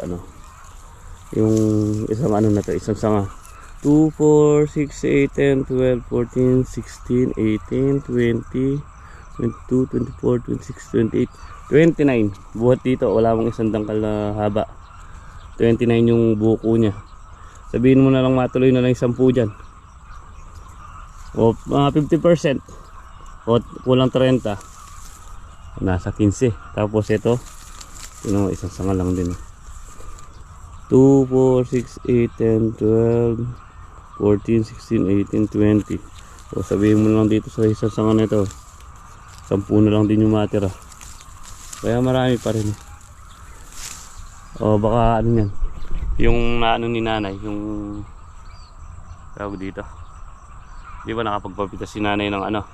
sa ano. Yung isang ano na to, isang sanga. 2, 4, 6, 8, 10, 12, 14, 16, 18, 20, 22, 24, 26, 28, 29. Buhat dito, wala mong isang dangkal na haba. 29 yung buko niya. Sabihin mo na lang matuloy na lang yung 10 dyan. O mga 50%. O kulang 30. Nasa 15. Tapos ito, yun isang sanga lang din. 2, 4, 6, 8, 10, 12, 14, 16, 18, 20. So sabihin mo lang dito sa isang sanga na ito. 10 na lang din yung matira. Kaya marami pa rin. O baka ano yan. Yung naano ni nanay, yung tawag dito. Di ba nakapagpapita si nanay ng ano?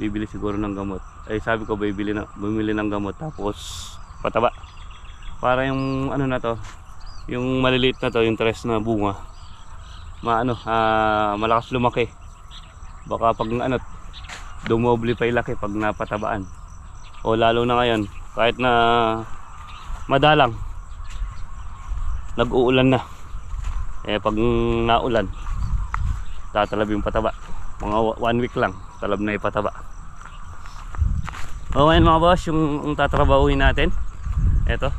Bibili siguro ng gamot. Ay sabi ko bibili na bumili ng gamot tapos pataba. Para yung ano na to, yung maliliit na to, yung tres na bunga. Maano, ah, malakas lumaki. Baka pag ano, dumoble pa yung laki pag napatabaan. O lalo na ngayon, kahit na madalang, nag-uulan na. Eh pag naulan, tatalab yung pataba. Mga one week lang, talab na ipataba. O ngayon mga boss, yung, yung tatrabahuin natin, eto,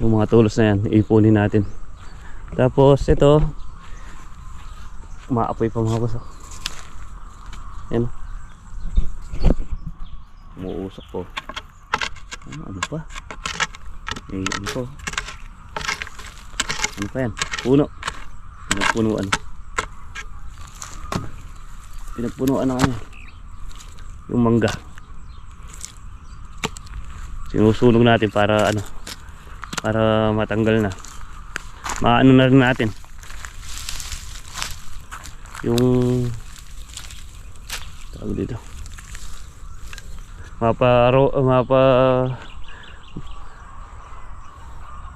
yung mga tulos na yan, ipunin natin. Tapos ito, maapoy pa mga boss. oh. Yan. Umuusok po. Ano, ano pa? Eh, ano po? Ano pa yan? Puno. Pinagpunuan. Pinagpunuan ng ano? Yung mangga. Sinusunog natin para ano? Para matanggal na. Maano na rin natin. Yung tawag dito. Mapa ro, mapa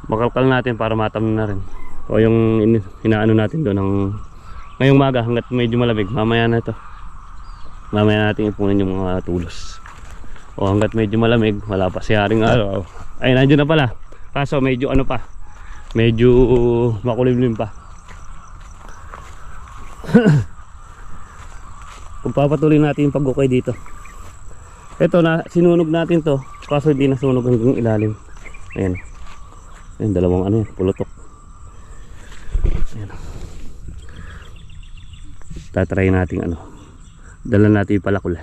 makalkal natin para matam na rin. O yung in- inaano natin doon ng ngayong maga hanggat medyo malamig. Mamaya na ito. Mamaya natin ipunin yung mga tulos. O hanggat medyo malamig, wala pa si Haring araw. Ay, nandiyan na pala. Kaso medyo ano pa. Medyo makulimlim pa. Pagpapatuloy natin yung pag-ukay dito. Ito na, sinunog natin to. Kaso hindi nasunog hanggang ilalim. Ayan. Ayan, dalawang ano yan, pulutok. Ayan. Tatry natin ano. Dala natin yung palakula.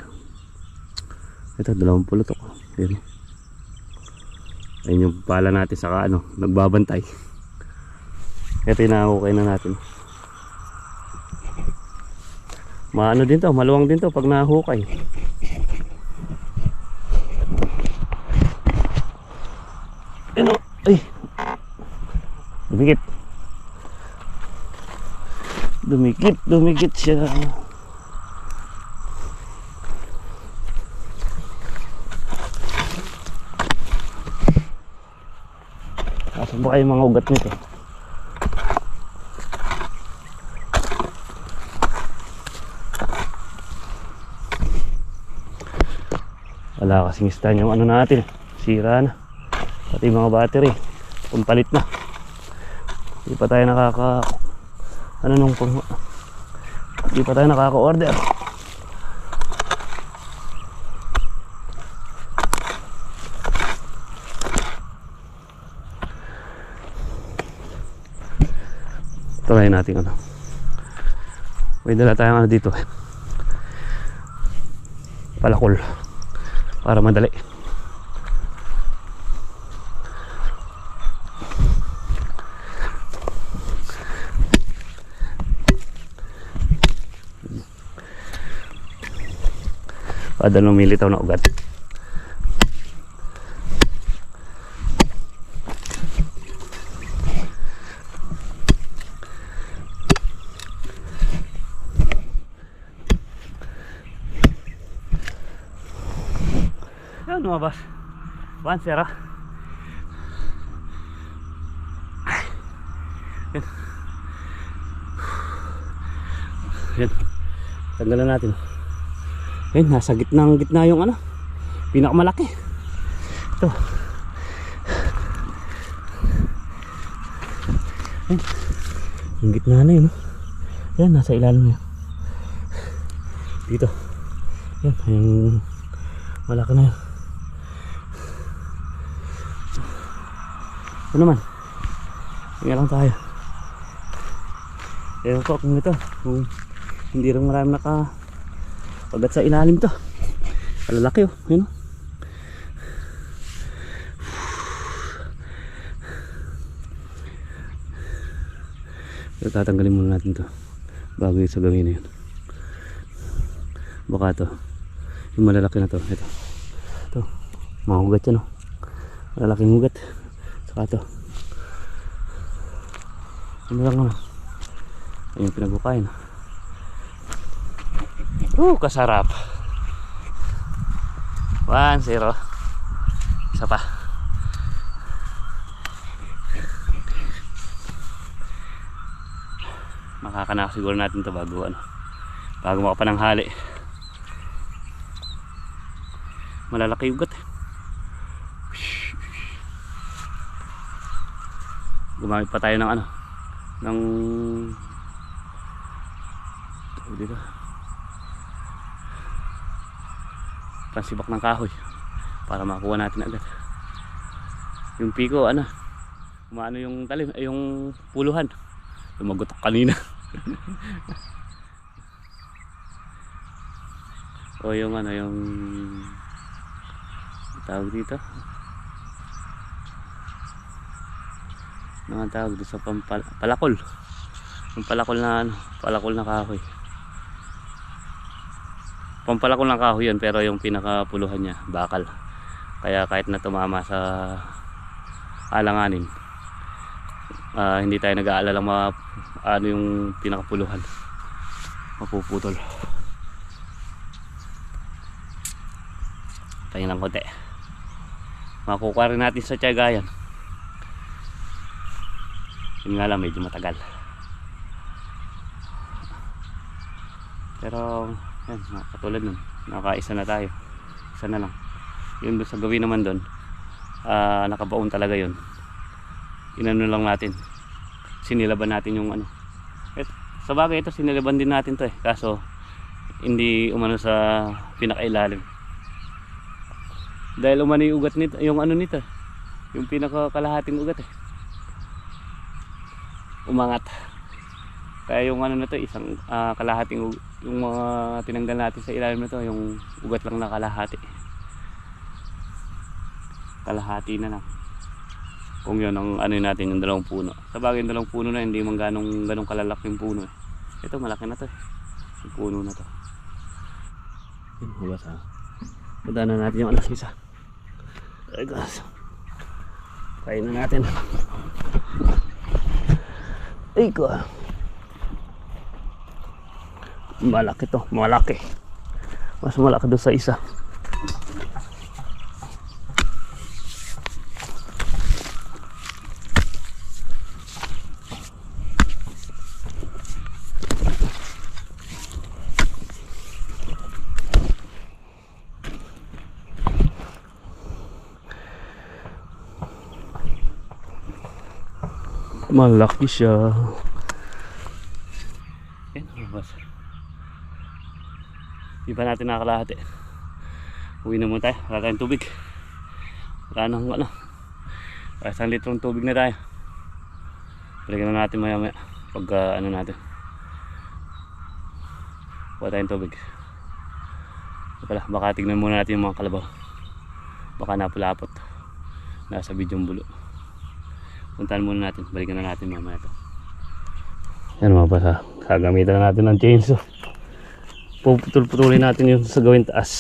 Ito, dalawang pulutok. Ayan. Ayan yung pala natin saka ano, nagbabantay. Ito yung nakukay na natin. Maano din to, maluwang din to pag nahukay. Ano? Ay. Dumikit. Dumikit, dumikit siya. Asan ba kayo mga ugat nito? Wala kasing stand yung ano natin. Sira na. Pati yung mga battery. Pumpalit na. Hindi pa tayo nakaka... Ano nung pang... Hindi pa tayo nakaka-order. Try natin ano. May dala tayong ano dito. Palakol. Para madali. Kada lumilitaw na ugat. Yan lumabas. One zero. Yan. Yan. Tanggalan natin. Yan, nasa gitnang gitna yung ano. Pinakamalaki. Ito. Yan. Yung gitna na yun. oh. Yan, nasa ilalim yan. Dito. Yan, yung malaki na yun. Ito naman. Tingnan lang tayo. Ewan ko kung ito. Kung hindi rin marami naka pagat sa ilalim to. Kalalaki oh. Yun oh. Pero tatanggalin muna natin to bago sa gawin na yun. Baka to. Yung malalaki na to. Ito. Ito. Mga hugat yan oh. Malalaking hugat. Saka to. Ano lang naman. Ayun pinagbukain. Uh, kasarap. 1-0. Isa pa. Makakanak siguro natin to bago ano. Bago makapananghali. Malalaki ugat. eh. Gumamit pa tayo ng ano ng dito. Pansibak ng kahoy para makuha natin agad. Yung piko ano kumano yung talim ay yung puluhan. Lumagotok kanina. O yung ano yung tawag dito mga tawag doon sa pampal palakol. Yung palakol na ano palakol na kahoy. Pampalakol ng kahoy yun pero yung pinakapuluhan niya bakal. Kaya kahit na tumama sa alanganin ah, hindi tayo nag-aalala ma ano yung pinakapuluhan. Mapuputol. Tayo lang konti. Makukuha rin natin sa tiyagayan yun nga lang medyo matagal. Pero yan katulad nun nakaisa na tayo. Isa na lang. Yun sa gawin naman doon ah, nakabaon talaga yun. Inano lang natin. Sinilaban natin yung ano. Sa bagay ito sinilaban din natin to eh. Kaso hindi umano sa pinakailalim. Dahil umano yung ugat nito yung ano nito eh, yung pinakakalahating ugat eh umangat. Kaya yung ano na to isang ah, kalahating yung mga tinanggal natin sa ilalim nito yung ugat lang na kalahati. Kalahati na lang. Kung yun ang ano natin yung dalawang puno. Sa bagay yung dalawang puno na hindi man ganong, ganong kalalaki yung puno eh. ito malaki na to eh. yung puno na to. Yun mabasa punta na natin yung alas isa. Ay gas kain na natin ay malaki to malaki. Mas malaki doon sa isa malaki siya. Yan lumabas di pa natin nakakalahati. Uwi na muna tayo. Wala tayong tubig. Wala nang ano Kaya isang litrong tubig na tayo. Balikan na natin maya maya. Pag ah, ano natin. Wala tayong tubig. Pala baka tignan muna natin yung mga kalabaw. Baka napulapot. Nasa bidyong bulo puntahan muna natin. Balikan na natin mamaya ito yan mga basa gagamitan na natin ng chainsaw. Puputol-putulin natin yung sa gawin taas.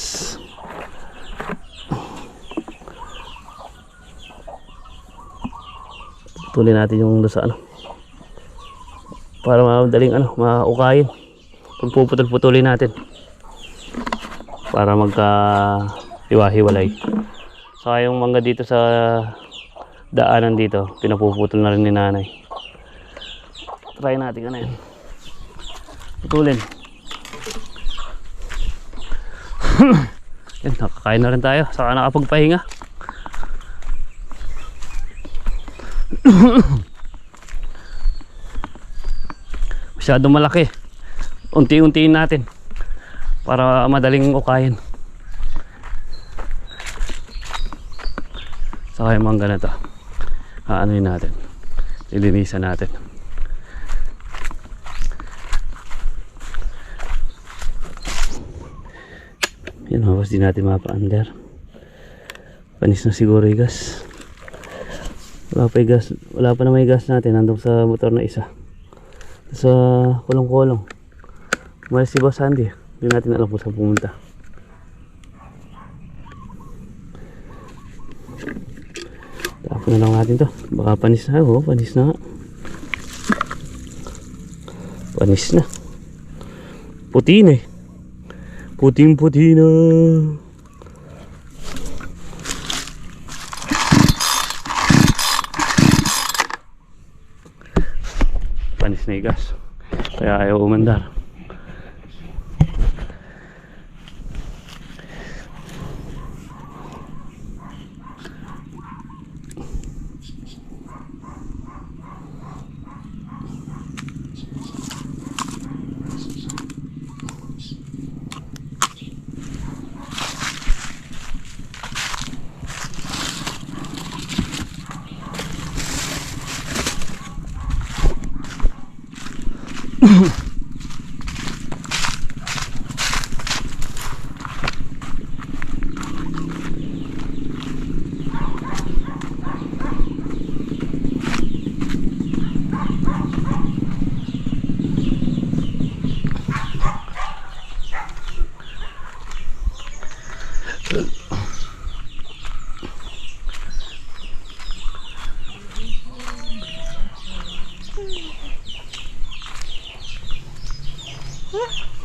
Putulin natin yung sa ano para madaling ano maukayin. Kung puputol-putulin natin. Para magka hiwa-hiwalay saka yung mangga dito sa daanan dito. Pinapuputol na rin ni nanay. Try natin ano yan putulin. Yan nakakain na rin tayo. Saka nakapagpahinga. Masyado malaki. Unti-untiin natin. Para madaling ukayin. Saka yung mangga na to. Aanoin natin. Lilinisan natin. Yan, hawas di natin mapa-under. Panis na siguro yung gas. Wala pa gas. Wala pa na may gas natin. Nandun sa motor na isa. Sa kulong-kulong. Umalis si Boss Andy. Hindi natin alam kung saan pumunta. Na lang natin to. Baka panis na. Oo, panis na. Panis na. Puti na eh. Puting puti na. Panis na yung gas. Kaya ayaw umandar.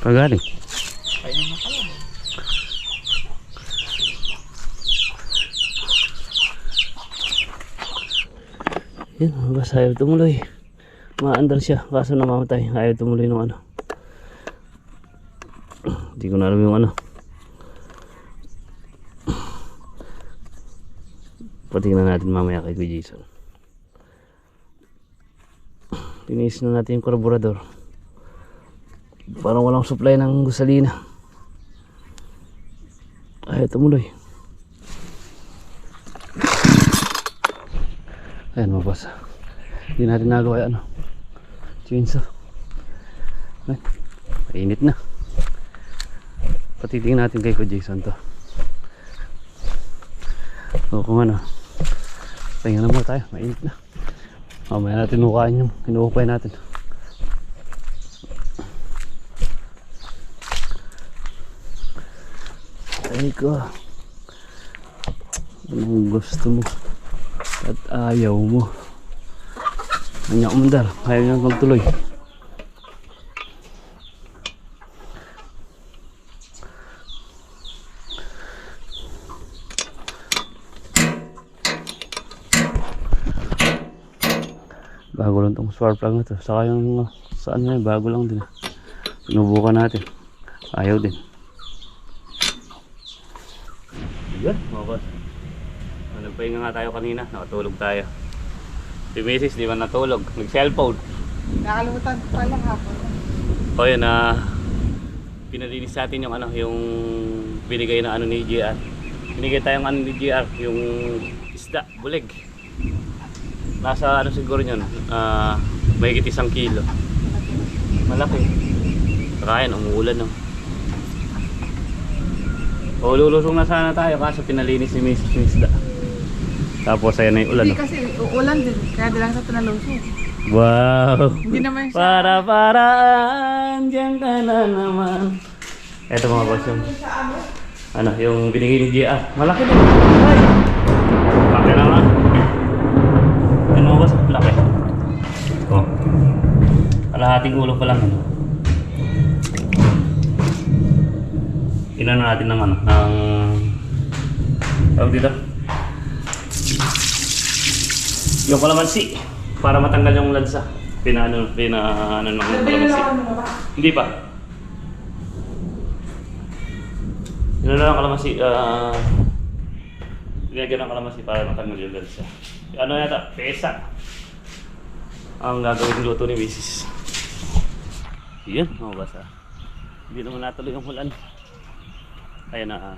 Kagaling. Yan, basta ayaw tumuloy. Maandar siya, kaso namamatay. Ayaw tumuloy ng ano. Hindi ko na alam yung ano. Patingnan natin mamaya kay Kuya Jason. Tinis na natin yung karburador. Parang walang supply ng gasolina. Ayaw tumuloy. Ayan, mabasa. Hindi natin nagawa yung ano. Chainsaw. Ayan, mainit na. Patitingin natin kay Kuya Jason to. O kung ano. Tingnan na tayo. Mainit na. Mamaya natin hukain yung kinuhukay natin. Ay ko. Anong gusto mo? At ayaw mo. Kanya umandar. Ayaw niya magtuloy. Bago lang tong spark plug na to. Saka yung saan na bago lang din. Sinubukan natin. Ayaw din. Yun, mga boss. Ah, Nagpahinga nga tayo kanina, nakatulog tayo. Si Mrs. di ba natulog? Nag-cellphone. Nakalimutan ko pala hapon. O yun, na pinalinis natin yung ano, yung binigay na ano ni GR. Binigay tayong ano ni GR, yung isda, bulig. Nasa ano siguro yun, ah, may isang kilo. Malaki. Saka yan, umuulan no. O lulusong na sana tayo kaso pinalinis ni Mrs. yung isda. Tapos ayan na yung ulan Hindi no. kasi uulan din. Kaya di lang sa pinaluso. Wow! Hindi naman siya. Para paraan, diyan ka na naman. Eto mga boss yung, ano, yung binigay ni GR. Malaki din. Ay! Laki na nga. Ano mga boss? Laki. Oh. Kalahating ulo pa lang. Ano. Inano natin ng ano, ng... Tawag dito? Yung kalamansi. Para matanggal yung lansa. Pinaano, pina, ano ng kalamansi. Hindi pa. Yun na lang kalamansi. ah Binagyan ng kalamansi para matanggal yung lansa. Ano yata? Pesa. Ang gagawin luto ni Mrs. Yun, mabasa. Hindi naman natuloy ang ulan. Kaya na,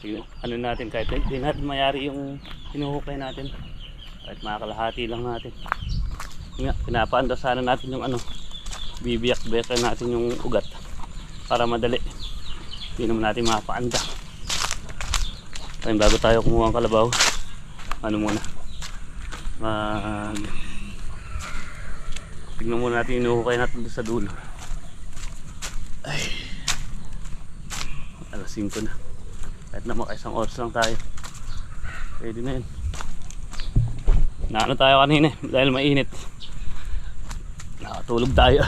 tignan- ano natin, kahit hindi natin mayari yung hinuhukay natin. Kahit makakalahati lang natin. Nga, pinapaanda sana natin yung ano, bibiyak beka natin yung ugat para madali. Hindi naman natin mapaanda. Kaya bago tayo kumuha ng kalabaw, ano muna, mag tignan muna natin yung hinuhukay natin sa dulo. Ay. Alas 5 na. Kahit na maka isang oras lang tayo. Pwede na yun. Naano tayo kanina dahil mainit. Nakatulog tayo.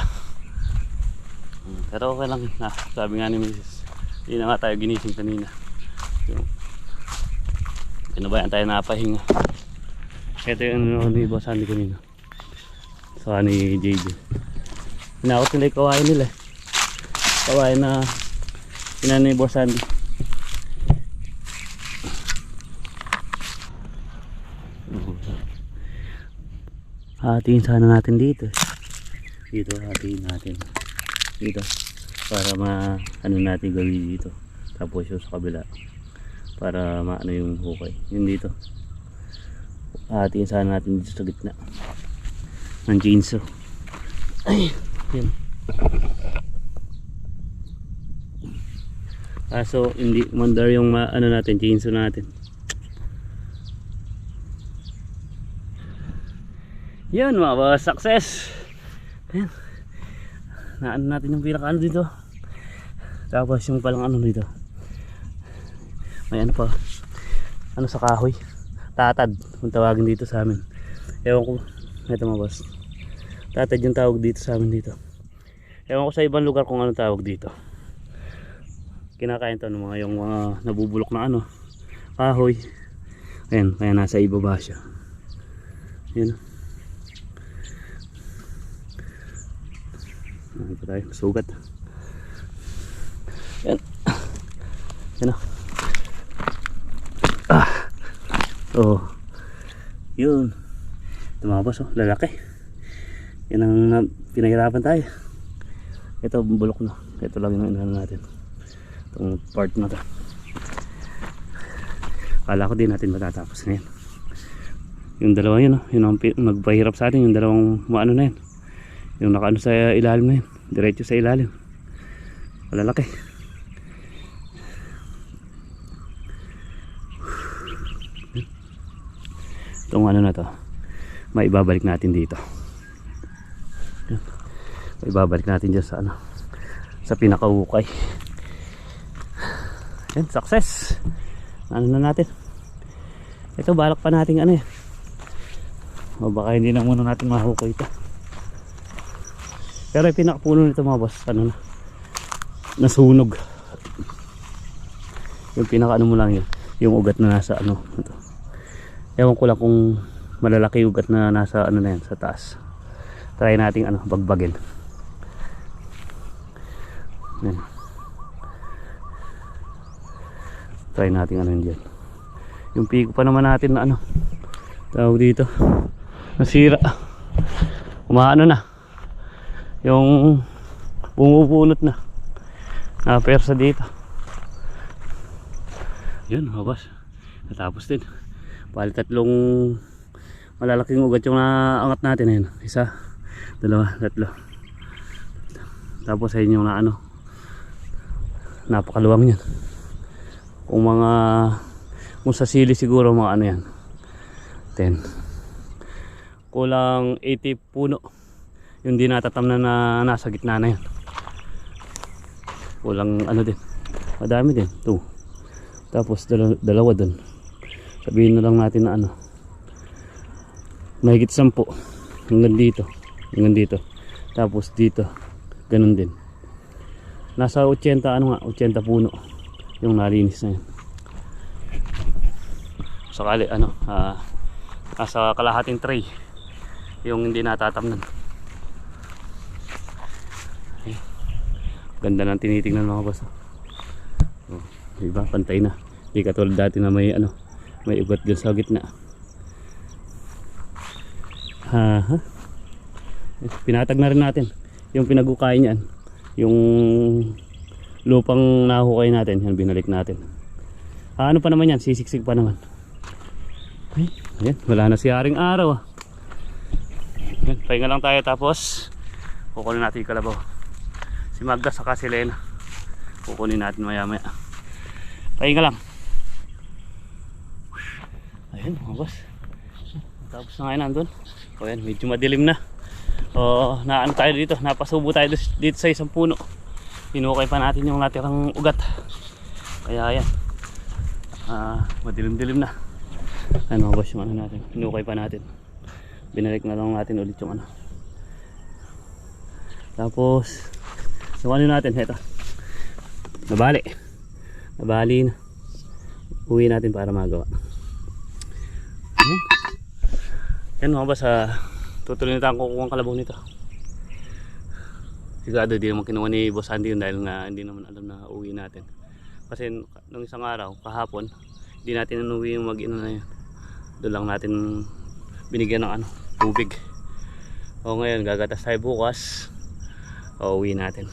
Pero okay lang. Na, sabi nga ni Mrs. Hindi na nga tayo ginising kanina. Pinabayaan tayo napahinga. Ito yung ano ni Boss Andy kanina. Saka ni JJ. Hinakot nila yung kawain nila. Kawain na ni Boss Andy. Hatiin sana natin dito. Dito hatiin natin. Dito. Para ma ano natin gawin dito. Tapos yung sa kabila. Para maano yung hukay. Yun dito. Hatiin sana natin dito sa gitna. Ng chainsaw. Ay, yan. Kaso hindi mandar yung ano natin, chainsaw natin. Yan mga boss, success! Ayan. Naano natin yung pinaka ano dito. Tapos yung palang ano dito. May ano pa. Ano sa kahoy. Tatad. Kung tawagin dito sa amin. Ewan ko. Ito mga boss. Tatad yung tawag dito sa amin dito. Ewan ko sa ibang lugar kung ano tawag dito. Kinakain to ng mga yung mga nabubulok na ano. Kahoy. Ayan. Kaya nasa ibaba siya. Yan. Ano pa tayo? Sugat. Yan. Yan o. Ah. Oh. Yun. Tumabas oh. Lalaki. Yan ang na, pinahirapan tayo. Ito bulok na. Ito lang yung inaano natin. Itong part na to. Kala ko din natin matatapos na yan. Yung dalawa yun oh. Yun ang nagpahirap sa atin. Yung dalawang maano na yan. Yung nakaano sa ilalim na yun. Diretso sa ilalim. Malalaki. Itong ano na to. Maibabalik natin dito. Maibabalik natin dyan sa ano. Sa pinakahukay. Yan, success. Ano na natin. Ito, balak pa natin ano eh. O baka hindi na muna natin mahukay ito. Pero yung pinakapuno nito mga boss, ano na, nasunog. Yung pinaka ano mo lang yun, yung ugat na nasa ano, ito. Ewan ko lang kung malalaki yung ugat na nasa ano na yan, sa taas. Try nating ano, bagbagin. Yan. Try nating ano yun dyan. Yung pico pa naman natin na ano, tawag dito, nasira. Umaano na yung bumubunot na. Na persa dito. Yun habas natapos din. Bali tatlong malalaking ugat yung naangat natin. Ayun isa dalawa tatlo. Tapos ayun yung na ano napakaluwang yan kung mga kung sa sili siguro mga ano yan 10 kulang 80 puno yung di natatam na, na nasa gitna na yan walang ano din. Madami din. 2 tapos dalawa, dalawa dun. Sabihin na lang natin na ano. Mahigit 10 hanggang dito. Hanggang dito. Tapos dito. Ganun din. Nasa 80 ano nga 80 puno. Yung nalinis na yan sakali ano ah, nasa kalahating tray. Yung hindi natatamnan Ganda ng tinitingnan mga boss. Oh, diba? Pantay na. Hindi katulad dati na may ano, may ugat dyan sa gitna. Ha, ha? Pinatag na rin natin yung pinagukay niyan yung lupang nahukay natin yan binalik natin ah, ano pa naman yan sisiksik pa naman ay ayan wala na si haring araw ah Yan, pahinga lang tayo tapos kukunin natin yung kalabaw si Magda saka si Lena kukunin natin maya maya pahinga lang. Ayun mga boss. Tapos na ngayon nandun. O yan medyo madilim na. O naano tayo dito? Napasubo tayo dito sa isang puno. Hinukay pa natin yung natirang ugat. Kaya yan ah madilim dilim na. Ano mga boss yung ano natin. Hinukay pa natin. Binalik na lang natin ulit yung ano. Tapos yung ano natin heto nabali nabali na uwi natin para magawa Ayan. Yan mga boss, ah, tutuloy na tayo kukuha ang kalabaw nito. Sigado di naman kinuha ni Boss Andy yun dahil nga hindi naman alam na uwi natin. Kasi nung isang araw, kahapon, hindi natin inuwi yung mag-ina na yun. Doon lang natin binigyan ng ano, tubig. O ngayon, gagatas tayo bukas. O uwi natin.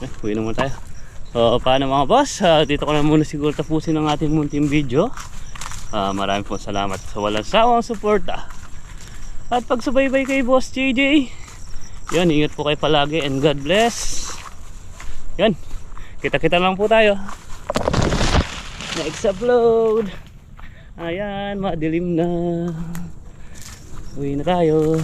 Eh, uwi naman tayo. So, paano mga boss? Ah, dito ko na muna siguro tapusin ang ating munting video. Ah, maraming po salamat sa walang sawang suporta. At pagsubaybay kay Boss JJ. Yan, ingat po kayo palagi and God bless. Yan, kita-kita lang po tayo. Next upload. Ayan, madilim na. Uwi na tayo.